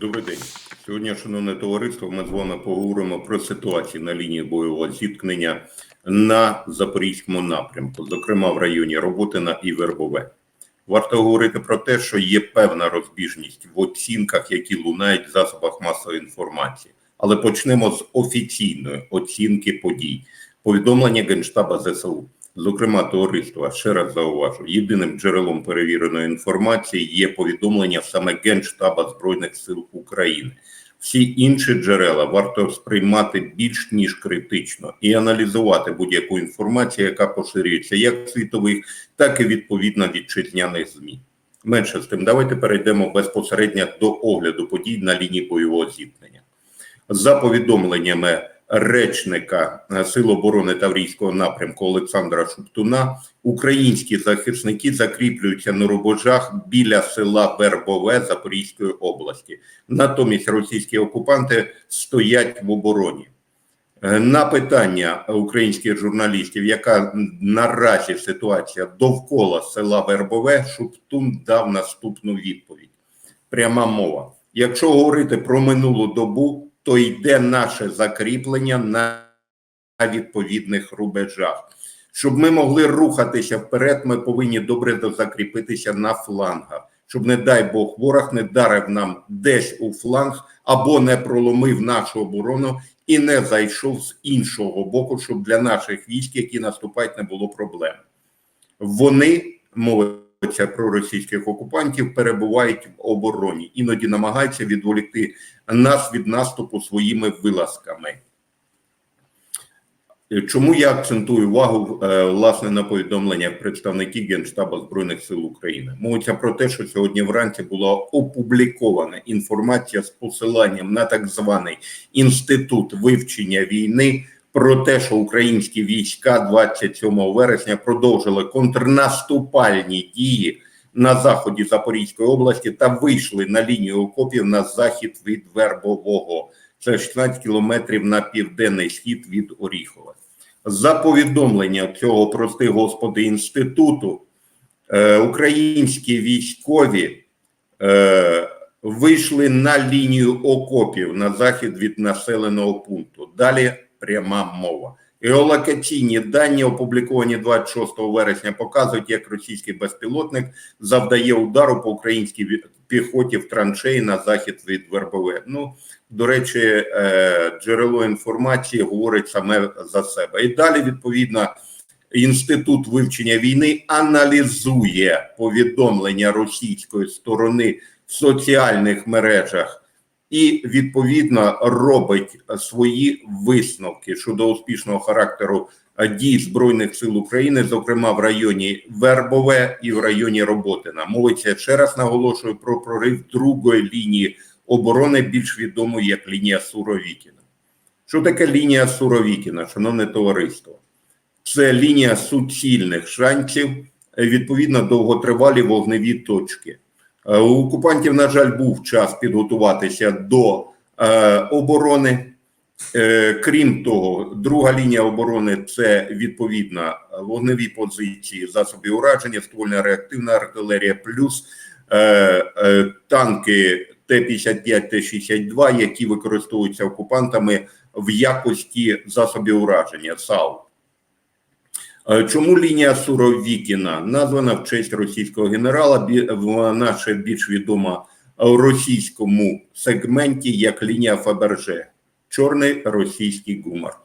Добрий день. Сьогодні, шановне товариство, ми з вами поговоримо про ситуацію на лінії бойового зіткнення на запорізькому напрямку, зокрема в районі Роботина і Вербове. Варто говорити про те, що є певна розбіжність в оцінках, які лунають в засобах масової інформації. Але почнемо з офіційної оцінки подій. Повідомлення Генштаба ЗСУ. Зокрема, товариства, ще раз зауважу, єдиним джерелом перевіреної інформації є повідомлення саме Генштаба Збройних сил України. Всі інші джерела варто сприймати більш ніж критично і аналізувати будь-яку інформацію, яка поширюється як світових, так і відповідно вітчизняних змі. Менше з тим, давайте перейдемо безпосередньо до огляду подій на лінії бойового зіткнення. За повідомленнями речника Сил оборони Таврійського напрямку Олександра Шуптуна, українські захисники закріплюються на рубежах біля села Вербове Запорізької області. Натомість російські окупанти стоять в обороні. Е, На питання українських журналістів, яка наразі ситуація довкола села Вербове, Шуптун дав наступну відповідь. Пряма мова. Якщо говорити про минулу добу, то йде наше закріплення на відповідних рубежах. Щоб ми могли рухатися вперед, ми повинні добре закріпитися на флангах, щоб, не дай Бог, ворог не дарив нам десь у фланг або не проломив нашу оборону і не зайшов з іншого боку, щоб для наших військ, які наступають, не було проблем. Вони мовиться про російських окупантів, перебувають в обороні, іноді намагаються відволікти нас від наступу своїми вилазками. Чому я акцентую увагу е, власне на повідомленнях представників Генштабу Збройних сил України? Мовиться про те, що сьогодні вранці була опублікована інформація з посиланням на так званий інститут вивчення війни про те, що українські війська 27 вересня продовжили контрнаступальні дії на заході Запорізької області та вийшли на лінію окопів на захід від Вербового. Це 16 кілометрів на південний схід від Оріхова. За повідомленням цього, прости господи, інституту, е, українські військові е, вийшли на лінію окопів на захід від населеного пункту. Далі пряма мова. Геолокаційні дані, опубліковані 26 вересня, показують, як російський безпілотник завдає удару по українській піхоті в траншеї на захід від Вербове. Ну, до речі, е, джерело інформації говорить саме за себе. І далі, відповідно, інститут вивчення війни аналізує повідомлення російської сторони в соціальних мережах і відповідно робить свої висновки щодо успішного характеру дій збройних сил України, зокрема в районі Вербове і в районі Роботина. Мовиться ще раз наголошую про прорив другої лінії оборони, більш відомої як лінія Суровікіна. Що таке лінія Суровікіна, шановне товариство? Це лінія суцільних шансів, відповідно довготривалі вогневі точки. Е, у окупантів, на жаль, був час підготуватися до е, оборони. Е, крім того, друга лінія оборони це відповідна вогневі позиції, засоби ураження, ствольна реактивна артилерія, плюс е, е, танки Т-55, Т-62, які використовуються окупантами в якості засобів ураження САУ. Е, чому лінія Суровікіна названа в честь російського генерала? вона ще більш відома в російському сегменті як лінія Фаберже, чорний російський гумор.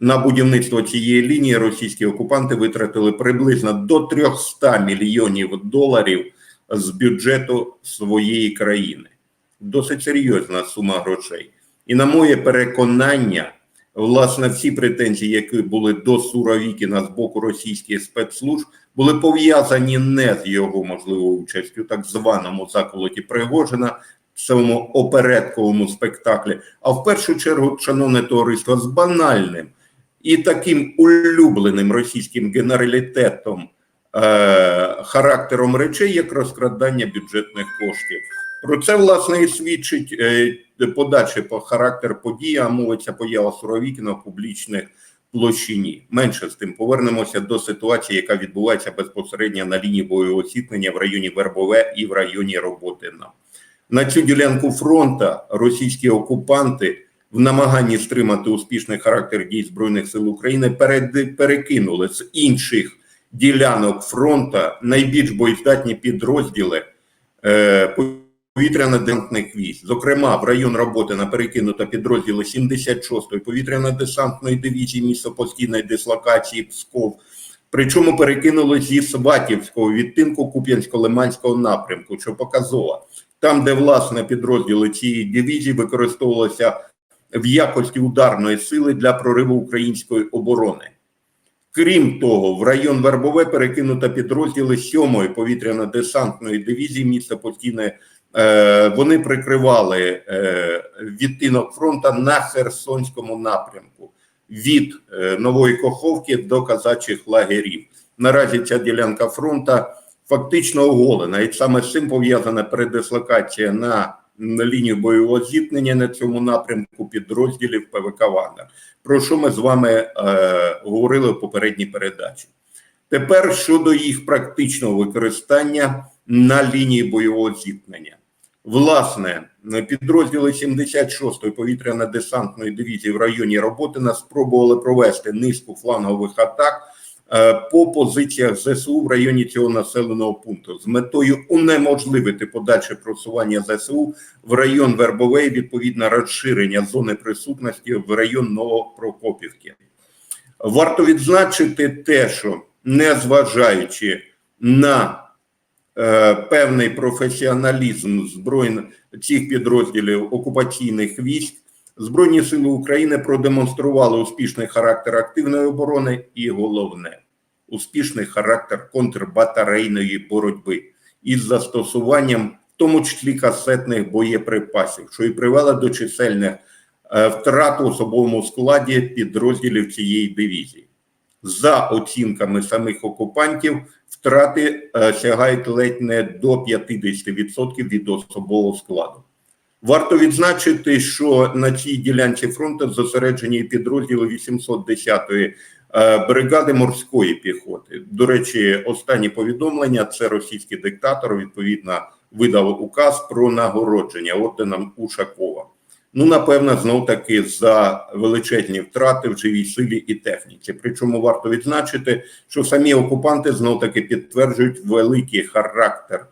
На будівництво цієї лінії російські окупанти витратили приблизно до 300 мільйонів доларів з бюджету своєї країни. Досить серйозна сума грошей. І на моє переконання, власне, всі претензії, які були до Суровікіна з боку російських спецслужб, були пов'язані не з його можливою участю, так званому заколоті Пригожина, цьому опередковому спектаклі, а в першу чергу, шановне товариство, з банальним і таким улюбленим російським генералітетом е, характером речей, як розкрадання бюджетних коштів. Про це власне і свідчить е, подальший по характер події, а мовиться поява Суровікіна в публічних площині. Менше з тим повернемося до ситуації, яка відбувається безпосередньо на лінії бойового зіткнення в районі Вербове і в районі Роботина. На цю ділянку фронта російські окупанти в намаганні стримати успішний характер дій збройних сил України перекинули з інших ділянок фронта найбільш боєздатні підрозділи е, повітряно-десантних військ. Зокрема, в район роботи на перекинуто підрозділи 76-ї повітряно-десантної дивізії місто постійної дислокації Псков. Причому перекинули зі Сватівського відтинку Куп'янсько-Лиманського напрямку, що показово. Там, де власне підрозділи цієї дивізії використовувалися в якості ударної сили для прориву української оборони. Крім того, в район Вербове перекинуто підрозділи 7-ї повітряно-десантної дивізії міста постійне. Е, вони прикривали е, відтинок фронта на Херсонському напрямку від е, Нової Коховки до казачих лагерів. Наразі ця ділянка фронта фактично оголена, і саме з цим пов'язана передислокація на лінію бойового зіткнення на цьому напрямку підрозділів ПВК Вагнер, про що ми з вами е, говорили в попередній передачі. Тепер щодо їх практичного використання на лінії бойового зіткнення. Власне, підрозділи 76-ї повітряно-десантної дивізії в районі Роботина спробували провести низку флангових атак е, по позиціях ЗСУ в районі цього населеного пункту з метою унеможливити подальше просування ЗСУ в район Вербовий, відповідно розширення зони присутності в район Новопрокопівки. Варто відзначити те, що незважаючи на певний професіоналізм збройних цих підрозділів окупаційних військ, Збройні сили України продемонстрували успішний характер активної оборони і головне успішний характер контрбатарейної боротьби із застосуванням, в тому числі касетних боєприпасів, що і привело до чисельних е, втрат у особовому складі підрозділів цієї дивізії. За оцінками самих окупантів, втрати е, сягають ледь не до 50% від особового складу. Варто відзначити, що на цій ділянці фронту зосереджені підрозділи 810-ї е, бригади морської піхоти. До речі, останні повідомлення це російський диктатор відповідно видав указ про нагородження орденом Ушакова. Ну, напевно, знов таки за величезні втрати в живій силі і техніці. Причому варто відзначити, що самі окупанти знов таки підтверджують великий характер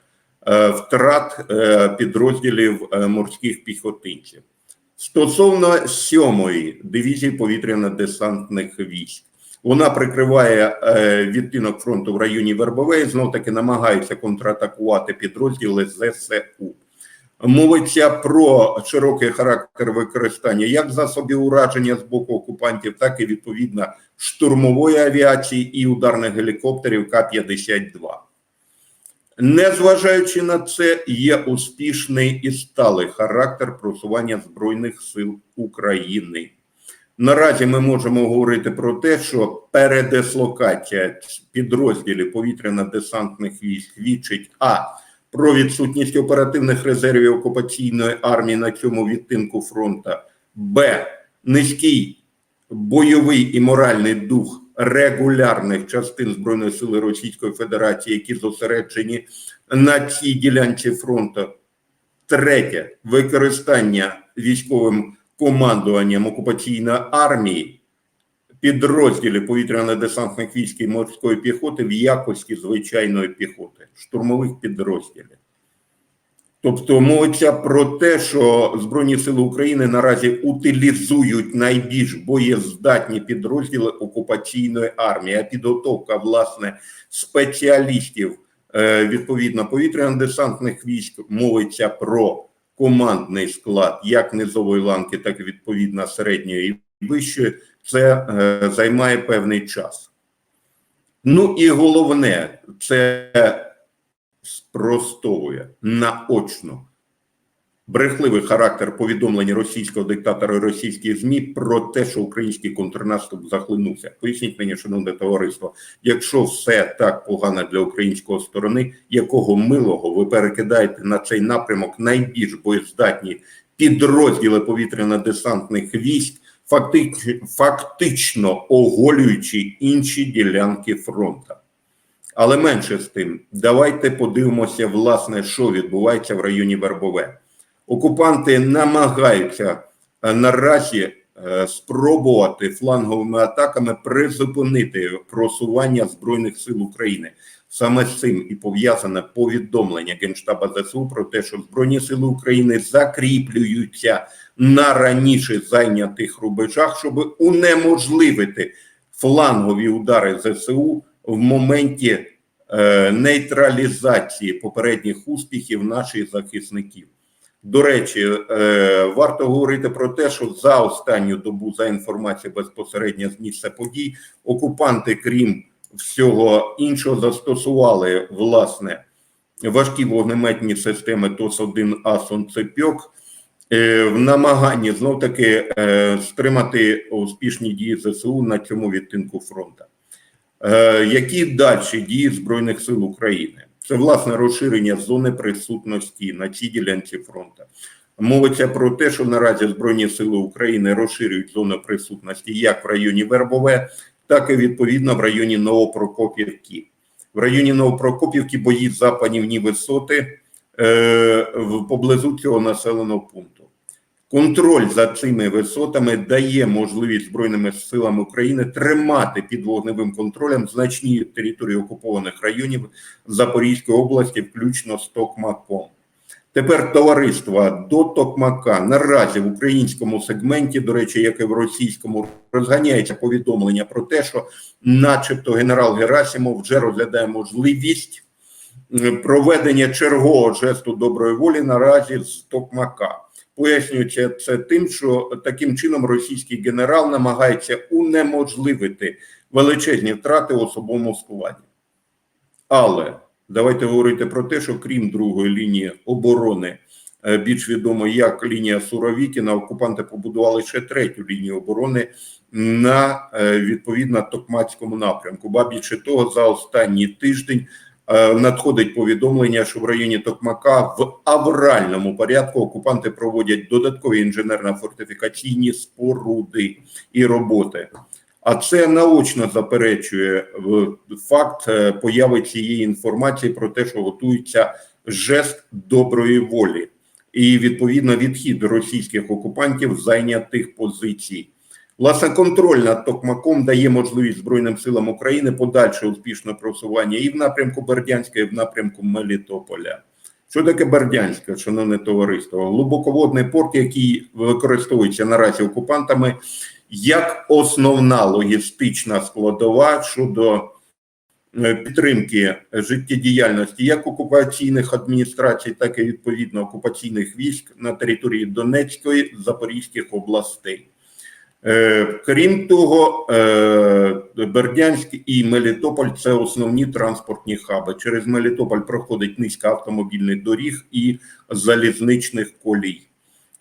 е, втрат е, підрозділів е, морських піхотинців. Стосовно сьомої дивізії повітряно-десантних військ, вона прикриває е, відтинок фронту в районі Вербове, знов таки намагається контратакувати підрозділи ЗСУ. Мовиться про широкий характер використання як засобів ураження з боку окупантів, так і відповідно штурмової авіації і ударних гелікоптерів К-52. Незважаючи на це, є успішний і сталий характер просування Збройних сил України. Наразі ми можемо говорити про те, що передислокація підрозділів повітряно-десантних військ свідчить а про відсутність оперативних резервів окупаційної армії на цьому відтинку фронта, б. Низький бойовий і моральний дух регулярних частин Збройної сили Російської Федерації, які зосереджені на цій ділянці фронту. Третє використання військовим командуванням окупаційної армії підрозділів повітряно-десантних військ і морської піхоти в якості звичайної піхоти, штурмових підрозділів. Тобто мовиться про те, що Збройні Сили України наразі утилізують найбільш боєздатні підрозділи окупаційної армії, а підготовка власне спеціалістів е, відповідно повітряно-десантних військ мовиться про командний склад як низової ланки, так і відповідно середньої і вищої. Це е, займає певний час. Ну і головне, це спростовує наочно брехливий характер повідомлення російського диктатора і російських ЗМІ про те, що український контрнаступ захлинувся. Поясніть мені, шановне товариство, якщо все так погано для української сторони, якого милого ви перекидаєте на цей напрямок найбільш боєздатні підрозділи повітряно-десантних військ, фактично, оголюючи інші ділянки фронту. Але менше з тим, давайте подивимося, власне, що відбувається в районі Вербове. Окупанти намагаються е, наразі спробувати фланговими атаками призупинити просування Збройних сил України. Саме з цим і пов'язане повідомлення Генштаба ЗСУ про те, що Збройні сили України закріплюються на раніше зайнятих рубежах, щоб унеможливити флангові удари ЗСУ в моменті е, нейтралізації попередніх успіхів наших захисників. До речі, е, варто говорити про те, що за останню добу, за інформацією безпосередньо з місця подій, окупанти, крім всього іншого, застосували власне важкі вогнеметні системи ТОС-1 «Сонцепьок» е, в намаганні знов таки е, стримати успішні дії ЗСУ на цьому відтинку фронту. Які далі дії Збройних сил України? Це власне розширення зони присутності на цій ділянці фронту. Мовиться про те, що наразі Збройні сили України розширюють зону присутності як в районі Вербове, так і відповідно в районі Новопрокопівки. В районі Новопрокопівки бої за панівні висоти е, поблизу цього населеного пункту. Контроль за цими висотами дає можливість Збройними силами України тримати під вогневим контролем значні території окупованих районів Запорізької області, включно з Токмаком. Тепер товариство до Токмака наразі в українському сегменті, до речі, як і в російському, розганяється повідомлення про те, що, начебто, генерал Герасимов вже розглядає можливість проведення чергового жесту доброї волі наразі з Токмака. Пояснюється це тим, що таким чином російський генерал намагається унеможливити величезні втрати в особовому складі. Але давайте говорити про те, що крім другої лінії оборони, е, більш відомо як лінія Суровікіна, окупанти побудували ще третю лінію оборони на е, відповідно Токмацькому напрямку. Ба більше того, за останній тиждень надходить повідомлення, що в районі Токмака в авральному порядку окупанти проводять додаткові інженерно-фортифікаційні споруди і роботи. А це наочно заперечує факт е, появи цієї інформації про те, що готується жест доброї волі, і відповідно відхід російських окупантів зайнятих позицій. Власне, контроль над Токмаком дає можливість Збройним силам України подальше успішне просування і в напрямку Бердянська, і в напрямку Мелітополя. Що таке Бердянська, шановне товариство? Глибоководний порт, який використовується наразі окупантами як основна логістична складова щодо е, підтримки життєдіяльності як окупаційних адміністрацій, так і відповідно окупаційних військ на території Донецької Запорізьких областей. Е, Крім того, е, Бердянськ і Мелітополь це основні транспортні хаби. Через Мелітополь проходить низка автомобільних доріг і залізничних колій.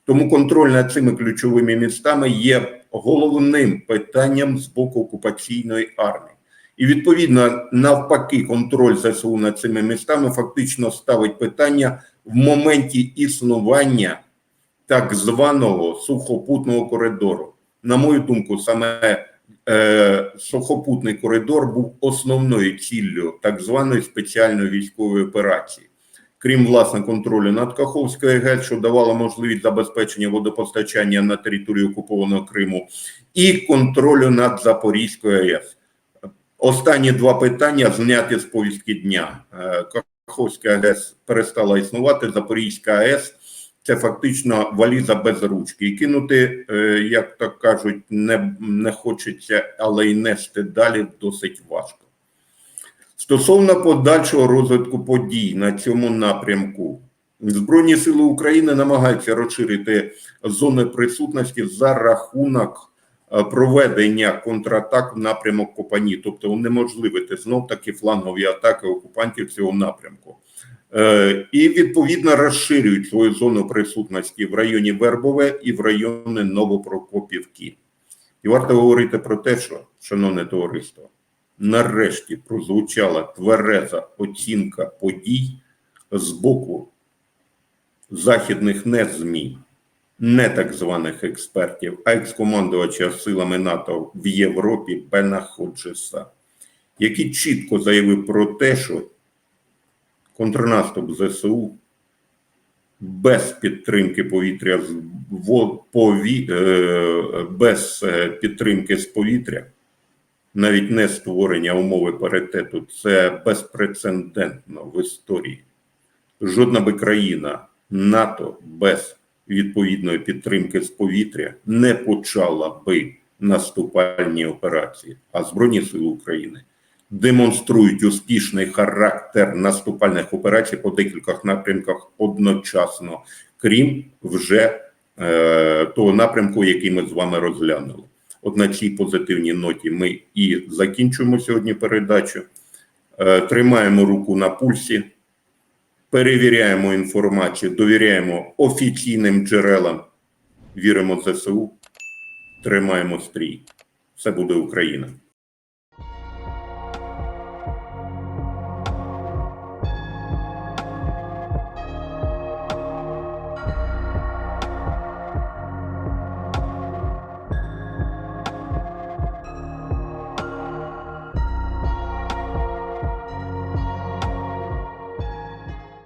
Тому контроль над цими ключовими містами є головним питанням з боку окупаційної армії. І відповідно, навпаки, контроль ЗСУ над цими містами фактично ставить питання в моменті існування так званого сухопутного коридору. На мою думку, саме е, сухопутний коридор був основною ціллю так званої спеціальної військової операції. Крім власне контролю над Каховською ГЕС, що давало можливість забезпечення водопостачання на території окупованого Криму, і контролю над Запорізькою АЕС. Останні два питання зняті з повістки дня. Е, Каховська ГЕС перестала існувати, Запорізька АЕС це фактично валіза без ручки. І кинути, е, як так кажуть, не, не хочеться, але й нести далі досить важко. Стосовно подальшого розвитку подій на цьому напрямку, Збройні сили України намагаються розширити зони присутності за рахунок е, проведення контратак в напрямок Копані, тобто унеможливити знов таки флангові атаки окупантів цього напрямку. Е, І відповідно розширюють свою зону присутності в районі Вербове і в районі Новопрокопівки. І варто говорити про те, що, шановне товариство, нарешті прозвучала твереза оцінка подій з боку західних не ЗМІ, не так званих експертів, а екскомандувача силами НАТО в Європі Бена Ходжеса, який чітко заявив про те, що контрнаступ ЗСУ без підтримки повітря пові, е, без е, підтримки з повітря, навіть не створення умови паритету, це безпрецедентно в історії. Жодна би країна НАТО без відповідної підтримки з повітря не почала би наступальні операції, а Збройні Сили України демонструють успішний характер наступальних операцій по декількох напрямках одночасно, крім вже е, того напрямку, який ми з вами розглянули. От на цій позитивній ноті ми і закінчуємо сьогодні передачу. Е, тримаємо руку на пульсі, перевіряємо інформацію, довіряємо офіційним джерелам, віримо в ЗСУ, тримаємо стрій. Все буде Україна.